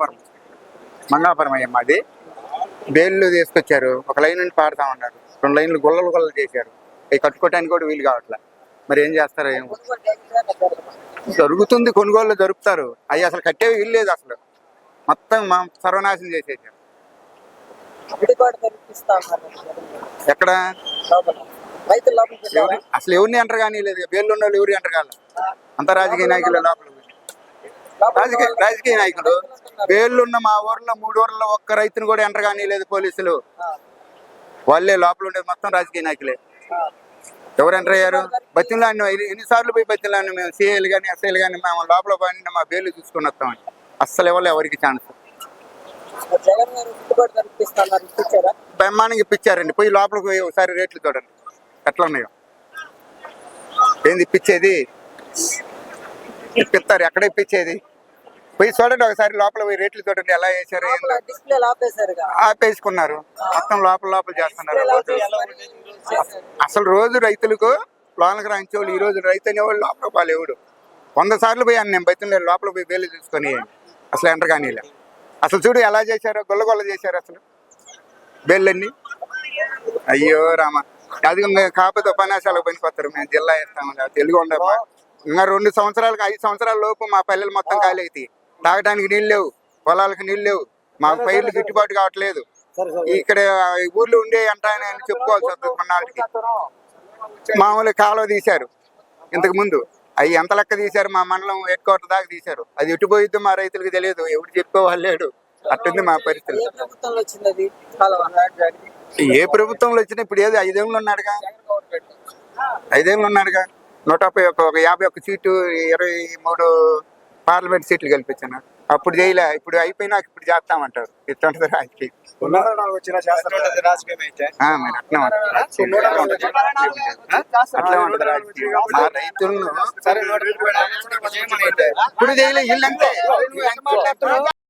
మంగాపురం. మంగాపురం అయ్యా మాది బేళ్ళు తీసుకొచ్చారు. ఒక లైన్ నుండి పాడుతా ఉన్నారు. రెండు లైన్లు గుల్లలు గుల్లలు చేశారు. అవి కట్టుకోవటానికి కూడా వీలు కావట్లే. మరి ఏం చేస్తారో ఏమో. జరుగుతుంది కొనుగోలు జరుపుతారు అవి అసలు కట్టేవి వీలు లేదు అసలు. మొత్తం మా సర్వనాశనం చేసేసారు. ఎక్కడ? అసలు ఎవరిని అంటారు కానీ లేదు బేళ్ళు ఉన్న వాళ్ళు ఎవరు అంటారు కాదు అంత రాజకీయ నాయకులు లోపల రాజకీయ రాజకీయ నాయకుడు. బేళ్ళున్న మా ఊర్లో మూడు ఊర్లో ఒక్క రైతును కూడా ఎంటర్ కానీ లేదు పోలీసులు. వాళ్ళే లోపల ఉండేది మొత్తం రాజకీయ నాయకులే. ఎవరు ఎంటర్ అయ్యారు? బతిలాన్ని ఎన్నిసార్లు పోయి బతిలాన్ని మేము? సీఏలు కానీ ఎస్ఐలు కానీ మేము లోపల పోయిన మా బేర్లు చూసుకొని వస్తామని అస్సలు ఇవ్వలే ఎవరికి ఛాన్స్ బ్రహ్మాండంగా ఇప్పించారండి. పోయి లోపలికి పోయి ఒకసారి రేట్లు చూడండి. ఎట్లా ఉన్నాయో. ఏంది ఇప్పించేది? ఇప్పిస్తారు. ఎక్కడ ఇప్పించేది? పోయి చూడండి ఒకసారి లోపల పోయి రేట్లు చూడండి ఎలా వేసారు ఆపేసుకున్నారు. మొత్తం లోపల లోపల చేస్తున్నారు. అసలు రోజు రైతులకు లోనకి రాయించేవాళ్ళు ఈ రోజు రైతు అనేవాళ్ళు లోపల వాళ్ళు ఎవడు వంద సార్లు పోయాను నేను బయట లోపల పోయి వేలు చూసుకొని అసలు ఎంటర్ కానీ అసలు చూడు ఎలా చేశారో గొల్ల గొల్ల చేశారు అసలు. బేళ్ళన్నీ అయ్యో రామ. అది కాకపోతే ఉపన్యాసాలకు పనికొస్తారు. మేము జిల్లా ఇస్తాము తెలుగు ఉండమ్మా. ఇంకా రెండు సంవత్సరాలకు ఐదు సంవత్సరాల లోపు మా పల్లెలు మొత్తం ఖాళీ అవుతాయి తాగడానికి నీళ్ళు లేవు పొలాలకు నీళ్ళు లేవు. మా పైర్లు గిట్టుబాటు కావట్లేదు. ఇక్కడ ఊర్లో ఉండే అంటాయని అని చెప్పుకోవాల్సి వస్తుంది కొన్నాళ్ళకి. మామూలు కాలువ తీశారు ఇంతకు ముందు. అవి ఎంత లెక్క తీశారు? మా మండలం హెడ్ క్వార్టర్ దాకా తీశారు. అది ఎటు పోయిద్దో మా రైతులకు తెలియదు. ఎవరు చెప్పేవాళ్ళు లేడు అట్టుంది మా పరిస్థితి. ఏ ప్రభుత్వంలో వచ్చినా ఇప్పుడు ఏదో ఐదేళ్ళు ఉన్నాడుగా? ఐదేళ్ళు ఉన్నాడుగా. నూట ఒక యాభై ఒక్క సీటు ఇరవై మూడు పార్లమెంట్ సీట్లు కల్పించాను అప్పుడు చేయలే ఇప్పుడు అయిపోయినాక ఇప్పుడు చేస్తామంటారు. ఇట్లా రాజకీయం. మా రైతులను ఇప్పుడు చేయలే వీళ్ళంతే.